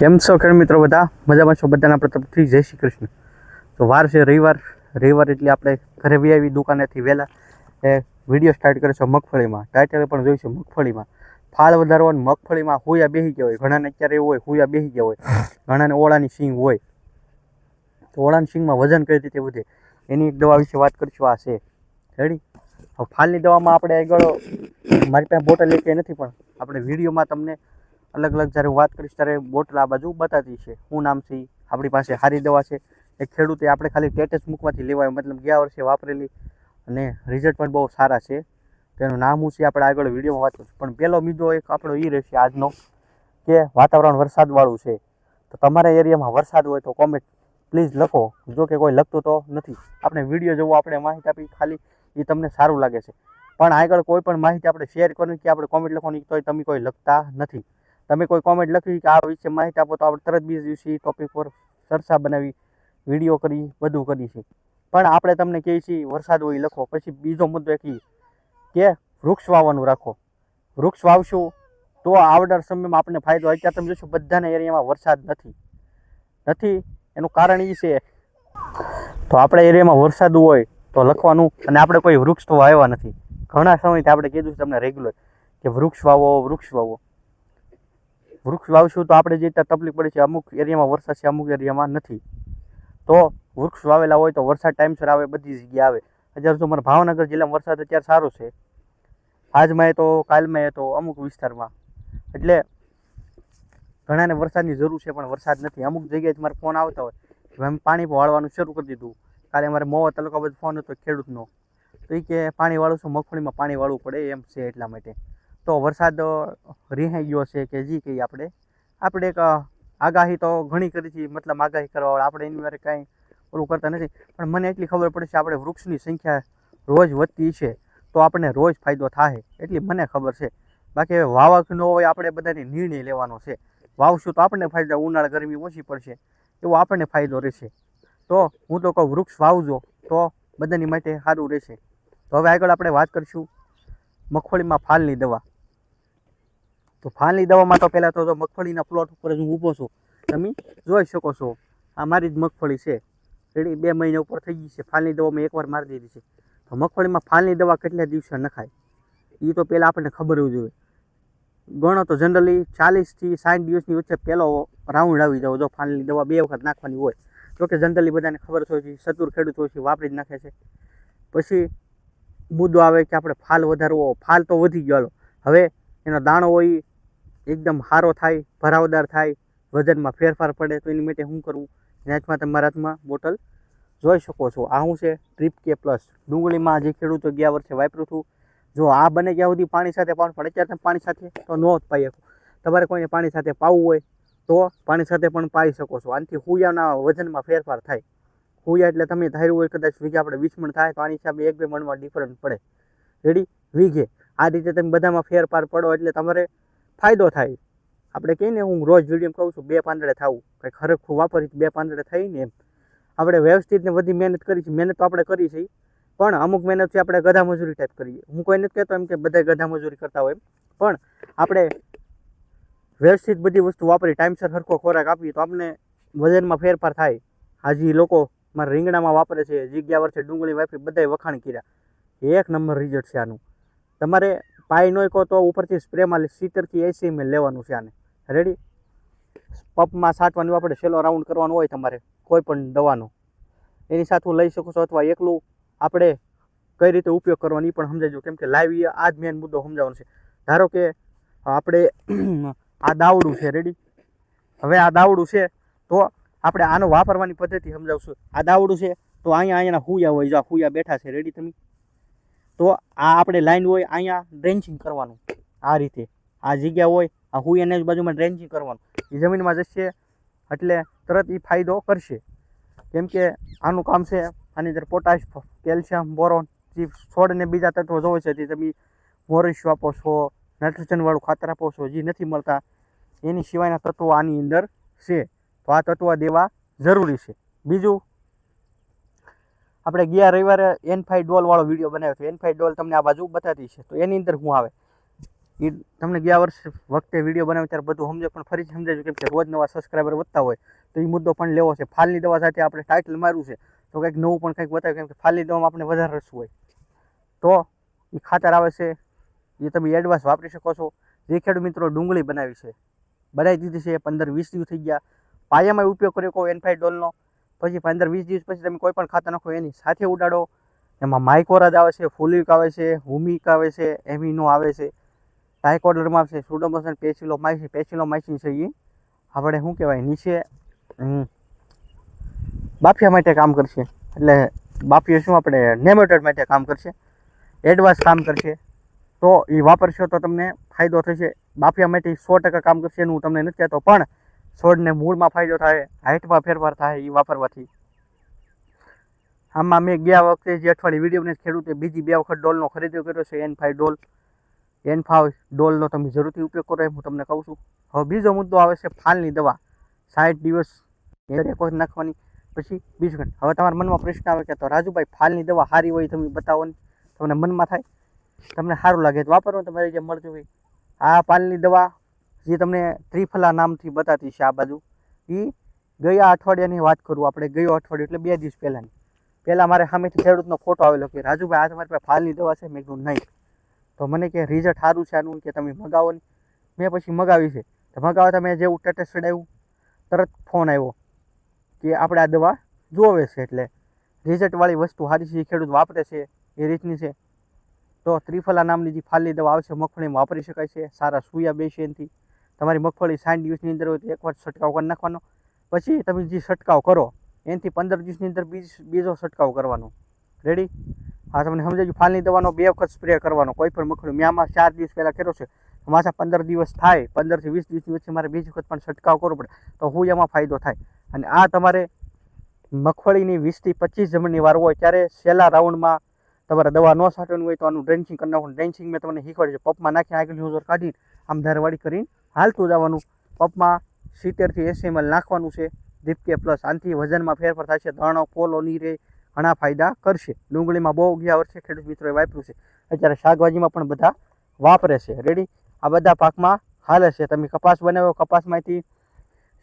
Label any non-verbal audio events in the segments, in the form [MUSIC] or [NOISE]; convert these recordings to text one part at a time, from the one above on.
કેમ છો ખેડ મિત્રો બધા? મજામાં છો? બધાના પ્રથમથી જય શ્રી કૃષ્ણ. તો વાર છે રવિવાર. રવિવાર એટલે આપણે ઘરે આવી દુકાનેથી વહેલા એ વીડિયો સ્ટાર્ટ કરે છે મગફળીમાં. ટાઇટલ પણ જોયું છે મગફળીમાં. ફાળ વધારવાનું મગફળીમાં હુયા બેસી ગયા હોય. ઘણાને અત્યારે એવું હોય હુયા બેસી ગયા હોય. ઘણાને ઓળાની સિંગ હોય. તો ઓળાની સિંગમાં વજન કઈ રીતે વધે? એની એક દવા વિશે વાત કરીશું. આ છે. રેડી હવે ફાલની દવામાં આપણે આગળ મારી પાસે બોટલ એક નથી પણ આપણે વિડીયોમાં તમને અલગ અલગ જ્યારે હું વાત કરીશ ત્યારે બોટલ આ બાજુ બતાતી છે. શું નામ છે. આપણી પાસે સારી દવા છે. એ ખેડૂતે આપણે ખાલી ટેટસ મૂકવાથી લેવાય મતલબ ગયા વર્ષે વાપરેલી. અને રિઝલ્ટ પણ બહુ સારા છે. તેનું નામ હું છે આપણે આગળ વિડીયોમાં વાત કરીશું. પણ પહેલો મુદ્દો એક આપણો એ રહેશે આજનો, કે વાતાવરણ વરસાદવાળું છે. તો તમારા એરિયામાં વરસાદ હોય તો કોમેન્ટ પ્લીઝ લખો. જો કે કોઈ લખતું તો નથી. આપણે વીડિયો જોવો, આપણે માહિતી આપી ખાલી એ તમને સારું લાગે છે. પણ આગળ કોઈ પણ માહિતી આપણે શેર કરવી કે આપણે કોમેન્ટ લખવાની, તોય તમે કોઈ લખતા નથી. તમે કોઈ કોમેન્ટ લખી કે આ વિશે માહિતી આપો તો આપણે તરત બીજા દિવસે ટોપિક પર ચર્ચા બનાવી વીડિયો કરી, બધું કરી છે. પણ આપણે તમને કહીએ છીએ, વરસાદ હોય લખો. પછી બીજો મુદ્દો કહીએ કે વૃક્ષ વાવવાનું રાખો. વૃક્ષ વાવશું તો આવનાર સમયમાં આપણને ફાયદો. અત્યારે તમે જોશો બધાના એરિયામાં વરસાદ નથી. નથી. એનું કારણ એ છે તો આપણા એરિયામાં વરસાદ હોય તો લખવાનું અને આપણે કોઈ વૃક્ષ તો વાવ્યા નથી. ઘણા સમયથી આપણે કીધું તમને રેગ્યુલર કે વૃક્ષ વાવો વૃક્ષ વાવો. વૃક્ષ વાવશું તો આપણે જે ત્યાં તકલીફ પડે છે, અમુક એરિયામાં વરસાદ છે, અમુક એરિયામાં નથી. તો વૃક્ષ વાવેલા હોય તો વરસાદ ટાઈમસર આવે, બધી જગ્યાએ આવે. અત્યારે તો મારા ભાવનગર જિલ્લામાં વરસાદ અત્યારે સારો છે. આજમાં એ તો, કાલમાં એ તો, અમુક વિસ્તારમાં. એટલે ઘણાને વરસાદની જરૂર છે, પણ વરસાદ નથી. અમુક જગ્યાએ મારે ફોન આવતા હોય, કે અમે પાણી વાળવાનું શરૂ કરી દીધું. કાલે અમારે મોવા તાલુકા બધો ફોન હતો, ખેડૂતનો. તો એ કે પાણી વાળું છું, મગફળીમાં પાણી વાળવું પડે, એમ છે એટલા માટે. તો વરસાદ રિહાઈ ગયો છે કે જી કહીએ આપણે. આપણે એક આગાહી તો ઘણી કરી છે, મતલબ આગાહી કરવાવાળા આપણે એની વારે કાંઈ ઓલું કરતા નથી. પણ મને એટલી ખબર પડે છે આપણે વૃક્ષની સંખ્યા રોજ વધતી છે, તો આપણને રોજ ફાયદો થાય એટલી મને ખબર છે. બાકી હવે વાવક ન હોય આપણે બધાને નિર્ણય લેવાનો છે. વાવશું તો આપણને ફાયદો, ઉનાળા ગરમી ઓછી પડશે, એવો આપણને ફાયદો રહેશે. તો હું તો કહું, વૃક્ષ વાવજો, તો બધાની માટે સારું રહેશે. તો હવે આગળ આપણે વાત કરીશું મગફળીમાં ફાલની દવા. તો ફાલની દવામાં તો પહેલાં તો મગફળીના પ્લોટ ઉપર હું ઊભો છું. તમે જોઈ શકો છો, આ મારી જ મગફળી છે. રેડી, બે મહિના ઉપર થઈ ગઈ છે. ફાલની દવા મેં એકવાર મારી દીધી છે. તો મગફળીમાં ફાલની દવા કેટલા દિવસે નખાય? એ તો પહેલાં આપણને ખબર હોવી જોઈએ ગણો તો જનરલી ચાલીસથી સાઠ દિવસની વચ્ચે પહેલો રાઉન્ડ આવી જાવ જો ફાલની દવા બે વખત નાખવાની હોય. તો કે જનરલી બધાને ખબર હોય છે ચતુર ખેડૂત હોય છે વાપરી જ નાખે છે. પછી મુદ્દો આવે કે આપણે ફાલ વધારવો ફાલ તો વધી ગયો હવે એનો દાણો હોય એકદમ સારો થાય, ભરાવદાર થાય, વજનમાં ફેરફાર પડે, તો એની માટે શું કરવું નેચમાં તમારા હાથમાં બોટલ જોઈ શકો છો. આ શું છે ટ્રીપ કે પ્લસ ડુંગળીમાં જે ખેડૂતો ગયા વર્ષે વાપર્યું હતું જો આ બને ત્યાં સુધી પાણી સાથે પાવું પણ અત્યારે તમે પાણી સાથે તો ન જ પાઈ શકો. તમારે કોઈને પાણી સાથે પાવું હોય તો પાણી સાથે પણ પાઈ શકો છો. આનાથી હુયાના વજનમાં ફેરફાર થાય. હુયા એટલે તમે ધાર્યું હોય કદાચ વીઘે આપણે વીસ મણ થાય, તો આની હિસાબે એક બે મણમાં ડિફરન્ટ પડે. રેડી વીઘે. આ રીતે તમે બધામાં ફેરફાર પડો એટલે તમારે ફાયદો થાય. આપણે કહીએ ને હું રોજ વીડિયો કહું છું, બે પાંદડે થવું. કંઈક હરખું વાપરી બે પાંદડે થઈ ને એમ. આપણે વ્યવસ્થિત ને બધી મહેનત કરી છે, મહેનત તો આપણે કરી છે. પણ અમુક મહેનતથી આપણે ગધા મજૂરી ટાઈપ કરીએ. હું કોઈ નથી કહેતો એમ કે બધા ગધા મજૂરી કરતા હોય પણ આપણે વ્યવસ્થિત બધી વસ્તુ વાપરી, ટાઈમસર હરખો ખોરાક આપીએ તો આપણે વજનમાં ફેરફાર થાય. હાજી લોકો મારા રીંગણામાં વાપરે છે, જગ્યા ગયા વર્ષે ડુંગળી વાપરી, બધાય વખાણ કર્યા. એક નંબર રિઝલ્ટ છે આનું. તમારે પાઈ નહીં કહો તો ઉપરથી સ્પ્રેમાં સિત્તેરથી એંસી એમએલ લેવાનું છે આને. રેડી પપમાં છાંટવાનું આપણે છેલ્લો રાઉન્ડ કરવાનો હોય તમારે, કોઈ પણ દવાનો. એની સાથે લઈ શકો છો અથવા એકલું આપણે કઈ રીતે ઉપયોગ કરવાનો એ પણ સમજાવજો કેમ કે લાઈવ આ જ મેન મુદ્દો સમજાવવાનો છે. ધારો કે આપણે [CLEARS THROAT] આ દાવડું છે રેડી હવે આ દાવડું છે, તો આપણે આનો વાપરવાની પદ્ધતિ સમજાવશું. આ દાવડું છે, તો અહીંયા અહીંયાના હુયા હોય, જો આ હુયા બેઠા છે રેડી તમે? તો આ આપણે લાઈન હોય અહીંયા ડ્રેન્ચિંગ કરવાનું. આ રીતે. આ જગ્યા હોય, આ હુયાને જ બાજુમાં ડ્રેન્ચિંગ કરવાનું. એ જમીનમાં જશે, એટલે તરત એ ફાયદો કરશે. કેમ કે આનું કામ છે, આની અંદર પોટાશ કેલ્શિયમ બોરોન જે છોડને બીજા તત્વો જોવે છે, તે તમે મોરિશ આપો છો નાઇટ્રોજનવાળું ખાતર આપો છો, જે નથી મળતા, એની સિવાયના તત્વો આની અંદર છે. તો આ તત્વો દેવા જરૂરી છે. બીજું આપણે ગયા રવિવારે એન ફાઈ ડોલ વાળો વીડિયો બનાવ્યો હતો. એન ફાઈ ડોલ તમને આ બાજુ બતાતી છે. તો એની અંદર શું આવે? એ તમને ગયા વર્ષે વખતે વીડિયો બનાવ્યો ત્યારે બધું સમજો, પણ ફરીથી સમજાજો કેમ કે રોજ નવા સબસ્ક્રાઈબર વધતા હોય, તો એ મુદ્દો પણ લેવો છે. ફાલની દવા સાથે આપણે ટાઇટલ માર્યું છે. તો કંઈક નવું પણ કંઈક બતાવ્યું, કેમ કે ફાલની દવામાં આપણે વધારે રસ હોય. તો એ ખાતર આવે છે. એ તમે એડવાન્સ વાપરી શકો છો. જે ખેડૂત મિત્રો ડુંગળી બનાવી છે. બનાવી દીધી છે પંદર વીસ દિવસ થઈ ગયા. પાયામાં ઉપયોગ કર્યો કહો એન ફાઈ ડોલનો? પછી પંદર વીસ દિવસ પછી તમે કોઈ પણ ખાતર નાખો એની સાથે ઉડાડો. એમાં માઇકોરાજ આવે છે ફુલિક આવે છે હુમિક આવે છે એમિનો આવે છે. ટાઇકોડરમાં આવશે સુડોમોસન પેસિલો માઇસિન પેસિલો માઇસિન છે એ આપણે શું કહેવાય? નીચે બાફિયા માટે કામ કરશે. એટલે બાફિયા શું આપણે? નેમેટોડ માટે કામ કરશે. એડવાન્સ કામ કરશે. તો એ વાપરશો તો તમને ફાયદો થશે. બાફિયા માટે સો ટકા કામ કરશે એનું હું તમને નથી કહેતો. પણ છોડને મૂળમાં ફાયદો થાય હાઇટમાં ફેરફાર થાય એ વાપરવાથી. આમાં મેં ગયા વખતે જે અઠવાડિયે વિડીયોને ખેડૂતે બીજી બે વખત ડોલનો ખરીદ્યો કર્યો છે એન ફાઈવ ડોલ. એન ફાઈવ ડોલનો તમે જરૂરથી ઉપયોગ કરો એમ હું તમને કહું છું. હવે બીજો મુદ્દો આવે છે ફાલની દવા. સાઠ દિવસ એક વખત નાખવાની, પછી બીજું હવે તમારા મનમાં પ્રશ્ન આવે કે તો રાજુભાઈ, ફાલની દવા સારી હોય તમે બતાવો ને. તમને મનમાં થાય? તમને સારું લાગે તો વાપરો તમારે જે મળતું હોય. આ પાલની દવા જે તમને ત્રિફલા નામથી બતાતી છે આ બાજુ. એ ગયા અઠવાડિયાની વાત કરું આપણે, ગયો અઠવાડિયું એટલે બે દિવસ પહેલાંની. પહેલાં મારે સામેથી ખેડૂતનો ફોટો આવેલો કે, રાજુભાઈ, આ તમારી પાસે ફાલની દવા છે? મેં કીધું, નહીં. તો મને કે રિઝલ્ટ સારું છે આનું? કે તમે મગાવો ને? મેં પછી મગાવી છે. તો મગાવતા મેં જેવું ટેટસ ચડાવ્યું, તરત ફોન આવ્યો કે, આપણે આ દવા જોવે છે એટલે રિઝલ્ટવાળી વસ્તુ સારી છે ખેડૂત વાપરે છે, એ રીતની છે. તો ત્રિફલા નામની જે ફાલની દવા આવશે મગફળીમાં વાપરી શકાય છે, સારા સુયા બેસે એનાથી. તમારી મગફળી સાઠ દિવસની અંદર હોય તો એકવાર છંટકાવ કરી નાખવાનો. પછી તમે જે છંટકાવ કરો, એનાથી પંદર દિવસની અંદર બીજ, બીજો છંટકાવ કરવાનો. રેડી હા, તમને સમજાયું ફાલની દવાનો બે વખત સ્પ્રે કરવાનો. કોઈ પણ મગફળી મેં આમાં ચાર દિવસ પહેલાં કર્યો છે માછા પંદર દિવસ થાય પંદરથી વીસ દિવસની વચ્ચે મારે બીજી વખત પણ છંટકાવ કરવો પડે, તો હું એમાં ફાયદો થાય. અને આ તમારે મગફળીની વીસથી પચીસ જમણની વાર હોય ત્યારે છેલ્લા રાઉન્ડમાં તમારે દવા ન છાંટવાની હોય તો આનું ડ્રેન્ચિંગ કરી નાખવાનું. ડ્રેન્ચિંગ મેં તમને શીખવાડ્યું છે. પપમાં નાખીને આગળ ઉજર કાઢીને આમ ધારવાડી કરીને હાલતું જવાનું. પપમાં સિત્તેરથી એંસી એમએલ નાખવાનું છે. દીપકે પ્લસ આનાથી વજનમાં ફેરફાર થશે. દાણો પોલો નીરે ઘણા ફાયદા કરશે. ડુંગળીમાં બહુ ગયા વર્ષે ખેડૂત મિત્રોએ વાપર્યું છે. અત્યારે શાકભાજીમાં પણ બધા વાપરે છે. રેડી આ બધા પાકમાં હાલે છે. તમે કપાસ બનાવ્યો, કપાસમાંથી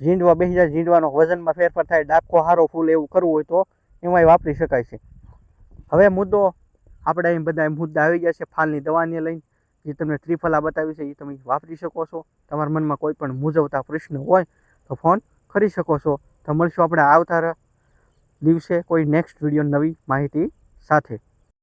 ઝીંડવા બેસી જાય ઝીંડવાનો વજનમાં ફેરફાર થાય ડાકો હારો, ફૂલ એવું કરવું હોય તો એમાંય વાપરી શકાય છે. હવે મુદ્દો, આપણે એમ બધા મુદ્દા આવી ગયા છે ફાલની દવાને લઈને. જે તમને ત્રિફલા બતાવી છે, એ તમે વાપરી શકો છો. તમારા મનમાં કોઈ પણ મૂંઝવતા પ્રશ્ન હોય, તો ફોન કરી શકો છો. તો મળશું આપણે આવતા દિવસે કોઈ નેક્સ્ટ વીડિયો નવી માહિતી સાથે.